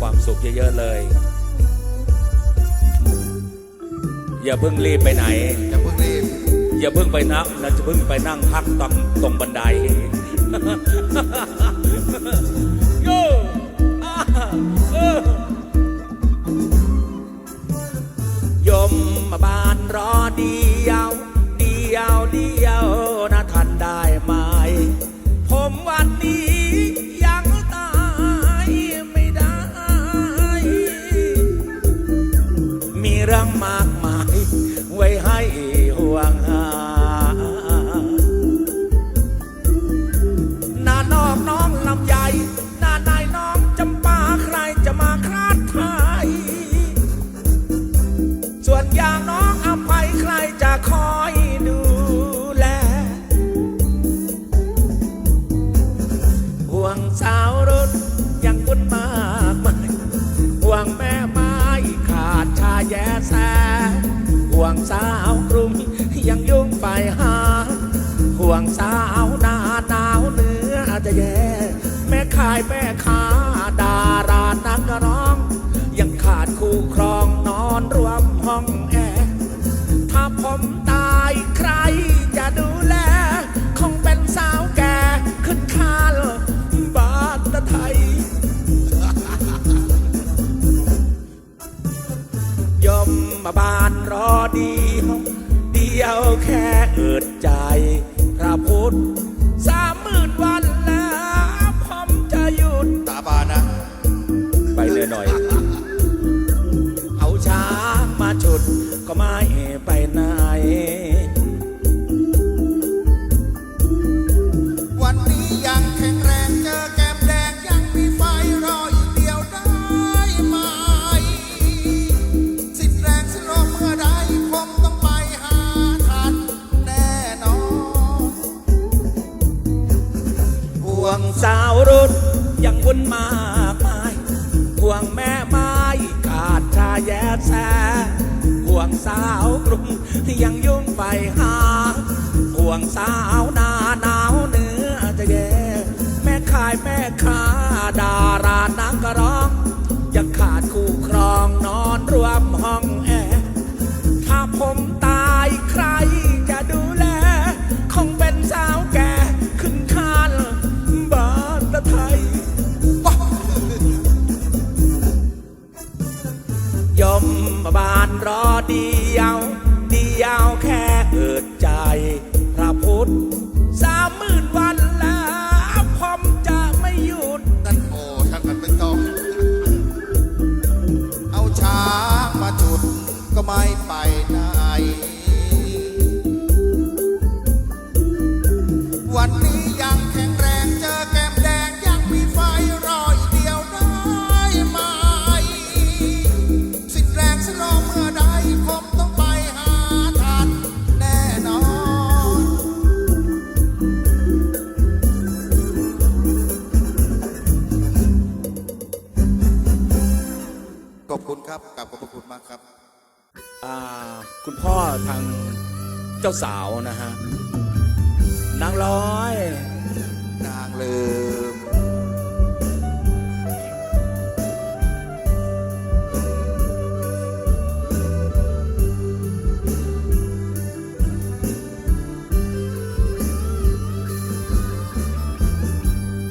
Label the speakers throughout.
Speaker 1: ความสุขเยอะๆเลย อย่าเพิ่งรีบไปไหน
Speaker 2: อย่าเพิ่งรีบ
Speaker 1: อย่าเพิ่งไปนั่งนะจะเพิ่งไปนั่งพักตรงตรงบันไดโย่อ่าเออยมมาบานรอเดีางมาฉุดก็ไม่ไปไหน
Speaker 2: วันนี้ยังแข็งแรงเจอแก้มแดงยังมีไฟรออีกเดียวได้ไหม สิ้นแรงสิ้นลมเมื่อใดคงต้องไปหาทันแน่นอน
Speaker 1: ห่วงสาวรุ่นยังวุ่นมากมายห่วงแม่ไม้ขาดชาแย่แส ห่วงสาวกรุงยังยุ่งไปหา ห่วงสาวนาหนาวเหนือจะแย่แม่ขายแม่ค้าดารานักร้องยังขาดคู่ สามหมื่นวัน
Speaker 2: สา
Speaker 1: วนะฮะ นางร้อย
Speaker 2: นางลืม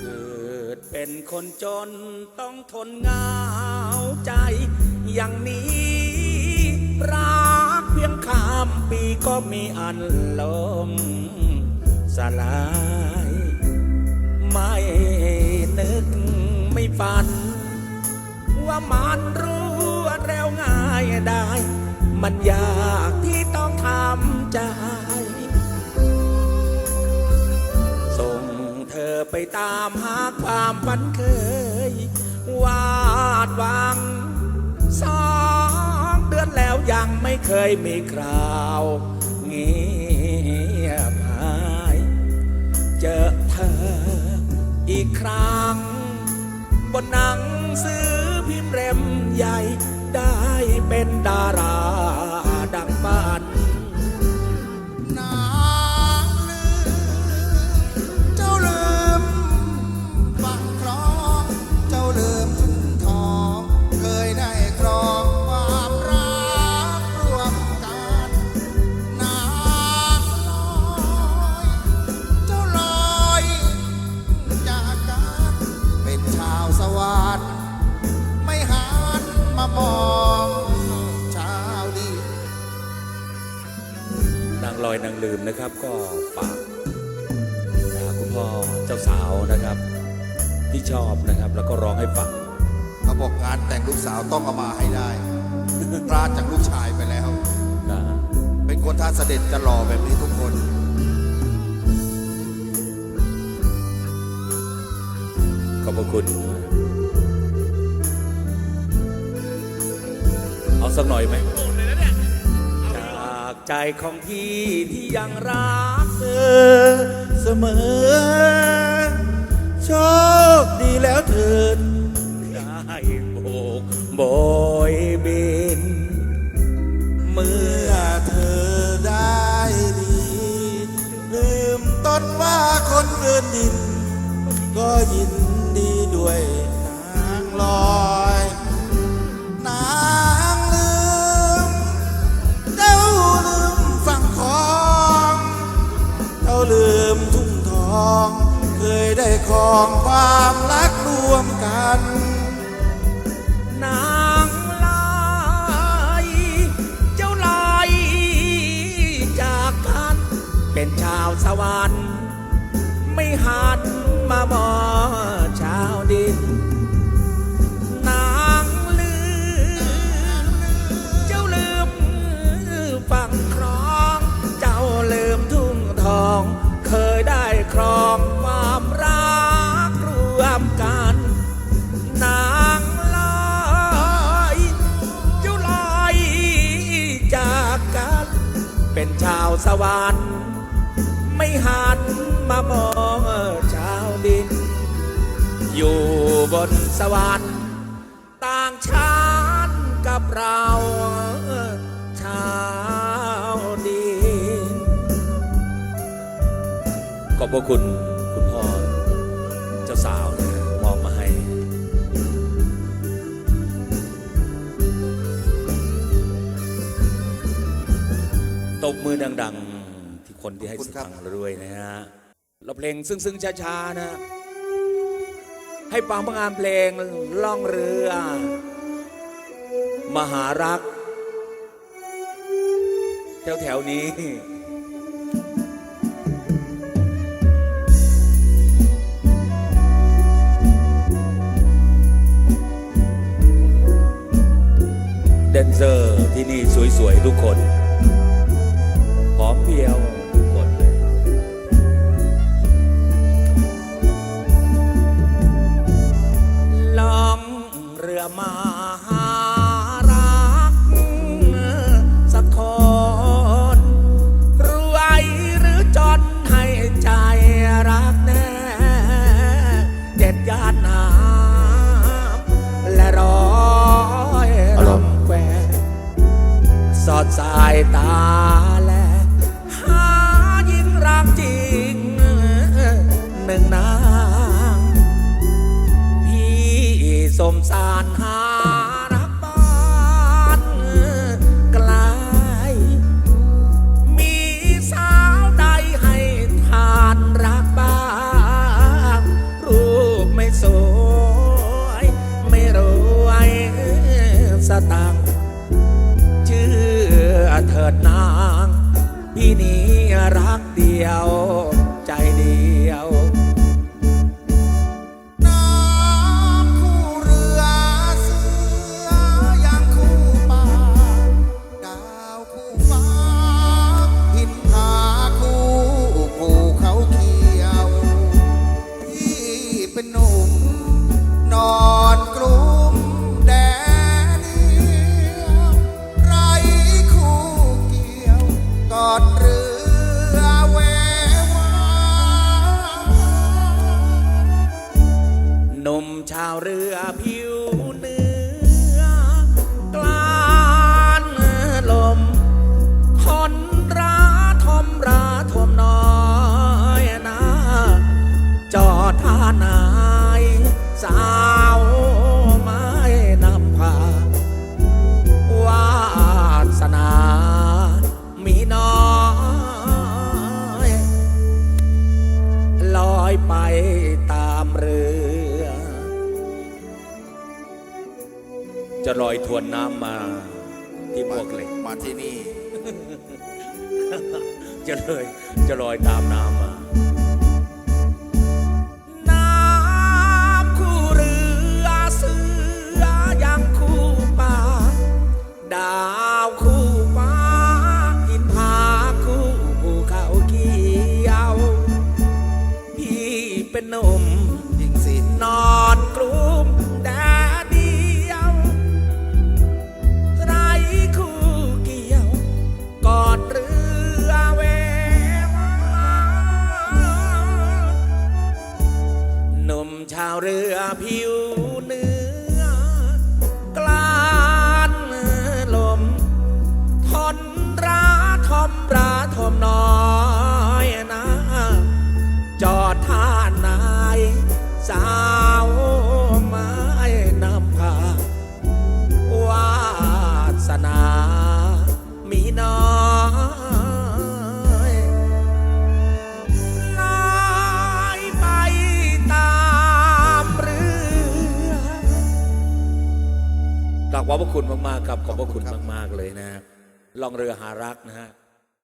Speaker 1: เกิดเป็นคนจนต้องทนเหงาใจ อย่างนี้รัก พียงข้ามปีก็มีอันลมสลาย ไม่นึกไม่ฝัน ว่ามันรู้เร็วง่ายได้ มันยากที่ต้องทำใจ ส่งเธอไปตามหาความฝันเคย วาดหวังสอง แล้วยังไม่เคยมีคราวเงียบหายเจอเธออีกครั้ง บนหนังสือพิมพ์เล่มใหญ่ได้เป็นดาราดัง
Speaker 2: ไป นะ
Speaker 1: ครับ ที่ชอบนะครับ แล้วก็ร้องให้ฟัง
Speaker 2: เขาบอกงานแต่งลูกสาวต้องเอามาให้ได้พลาดจากลูกชายไปแล้ว
Speaker 1: นะ
Speaker 2: เป็นคนท่าเสด็จจะหล่อแบบนี้ทุกคน
Speaker 1: ขอบพระคุณ เอาสักหน่อยไหมจากใจของพี่ที่ยังรักเธอเสมอ โชคดีแล้วเถิด ได้โบกโบยบิน เมื่อ
Speaker 2: เธอได้ดี ลืมต้นว่าคนเดินดิน ก็ยินดีด้วยนางลอ ยได้ครองความรักรวมกัน
Speaker 1: นางลายเจ้าลายจากกัน เป็นชาวสวรรค์ไม่หันมามองชาวดินนางลืมเจ้าลืมฝั่งครอง เจ้าลืมทุ่งทอง เคยได้ครอง วรรค์ไม่หันมามองชาวดิน อยู่บนสวรรค์ต่างชาติกับเราชาวดิน ขอบพระคุณคุณพ่อเจ้าสาวนะมอบมาให้ตบมือดัง ๆ คนที่ให้
Speaker 2: ขอบ
Speaker 1: ส
Speaker 2: คุณครับ
Speaker 1: ตังค์เราด้วยนะฮะเราเพลงซึ้งๆช้าๆนะ ให้ฟังพงานเพลงล่องเรือ มหารักแถวแถวๆนี้แดนเซอร์ที่นี่สวย ๆ ทุกคนพร้อมเพรียว มาหารักสักคนรวยหรือจนให้ใจรักแน่เด็ดยานน้ำและร้อยรำแควสอดสายตา สมสารหารักบ้านไกลมีสาวใดให้ทานรักบ้างรูปไม่สวย ไม่รวยสตังเชื่อเถิดนาง พี่นี้รักเดียว เป็
Speaker 2: นหนุ่ม ไป
Speaker 1: ตามเรือ จะลอยทวนน้ำมาที่บวกเลย
Speaker 2: มาที่นี่
Speaker 1: จะเลยจะลอยตามน้ำมา เรือผิว คุณมากๆครับขอบพระคุณมาก ๆ เลยนะลองเรือหารักนะฮะ